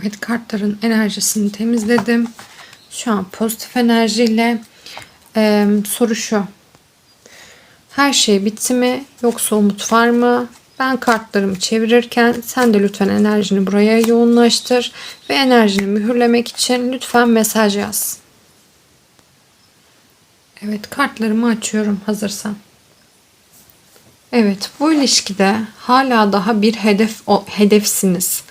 Evet kartların enerjisini temizledim. Şu an pozitif enerjiyle Ee, soru şu. Her şey bitti mi yoksa umut var mı? Ben kartlarımı çevirirken sen de lütfen enerjini buraya yoğunlaştır ve enerjini mühürlemek için lütfen mesaj yaz. Evet kartlarımı açıyorum hazırsan. Evet bu ilişkide hala daha bir hedef o, hedefsiniz.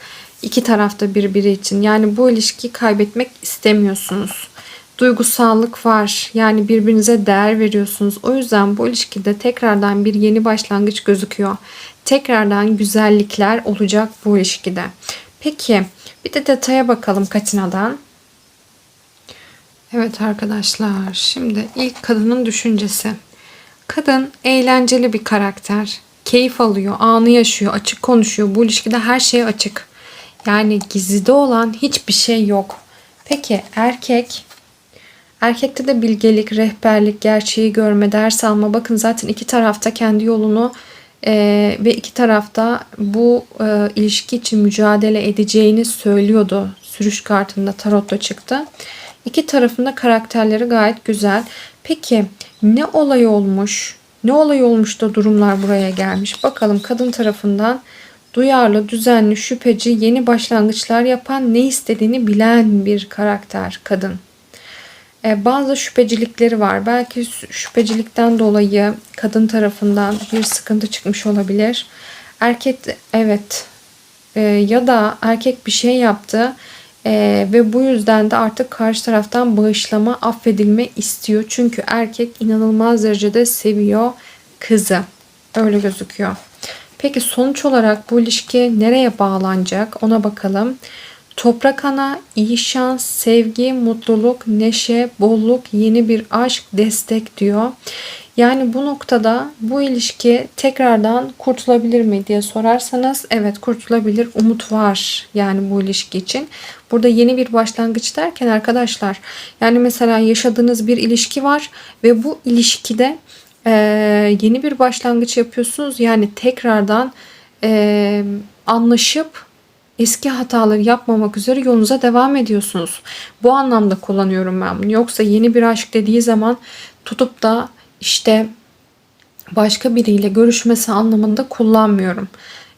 İki tarafta birbiri için. Yani bu ilişkiyi kaybetmek istemiyorsunuz. Duygusallık var. Yani birbirinize değer veriyorsunuz. O yüzden bu ilişkide tekrardan bir yeni başlangıç gözüküyor. Tekrardan güzellikler olacak bu ilişkide. Peki bir de detaya bakalım Katina'dan. Evet arkadaşlar şimdi ilk kadının düşüncesi. Kadın eğlenceli bir karakter. Keyif alıyor, anı yaşıyor, açık konuşuyor. Bu ilişkide her şey açık. Yani gizlide olan hiçbir şey yok. Peki erkek Erkekte de bilgelik, rehberlik, gerçeği görme, ders alma. Bakın zaten iki tarafta kendi yolunu e, ve iki tarafta bu e, ilişki için mücadele edeceğini söylüyordu. Sürüş kartında tarotta çıktı. İki tarafında karakterleri gayet güzel. Peki ne olay olmuş? Ne olay olmuş da durumlar buraya gelmiş? Bakalım kadın tarafından duyarlı, düzenli, şüpheci, yeni başlangıçlar yapan, ne istediğini bilen bir karakter kadın. E, bazı şüphecilikleri var. Belki şüphecilikten dolayı kadın tarafından bir sıkıntı çıkmış olabilir. Erkek evet e, ya da erkek bir şey yaptı e, ve bu yüzden de artık karşı taraftan bağışlama, affedilme istiyor. Çünkü erkek inanılmaz derecede seviyor kızı. Öyle gözüküyor. Peki sonuç olarak bu ilişki nereye bağlanacak ona bakalım. Toprak ana, iyi şans, sevgi, mutluluk, neşe, bolluk, yeni bir aşk, destek diyor. Yani bu noktada bu ilişki tekrardan kurtulabilir mi diye sorarsanız evet kurtulabilir. Umut var yani bu ilişki için. Burada yeni bir başlangıç derken arkadaşlar yani mesela yaşadığınız bir ilişki var ve bu ilişkide e, yeni bir başlangıç yapıyorsunuz. Yani tekrardan e, anlaşıp eski hataları yapmamak üzere yolunuza devam ediyorsunuz. Bu anlamda kullanıyorum ben bunu. Yoksa yeni bir aşk dediği zaman tutup da işte başka biriyle görüşmesi anlamında kullanmıyorum.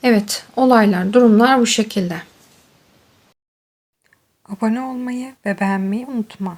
Evet, olaylar, durumlar bu şekilde. Abone olmayı ve beğenmeyi unutma.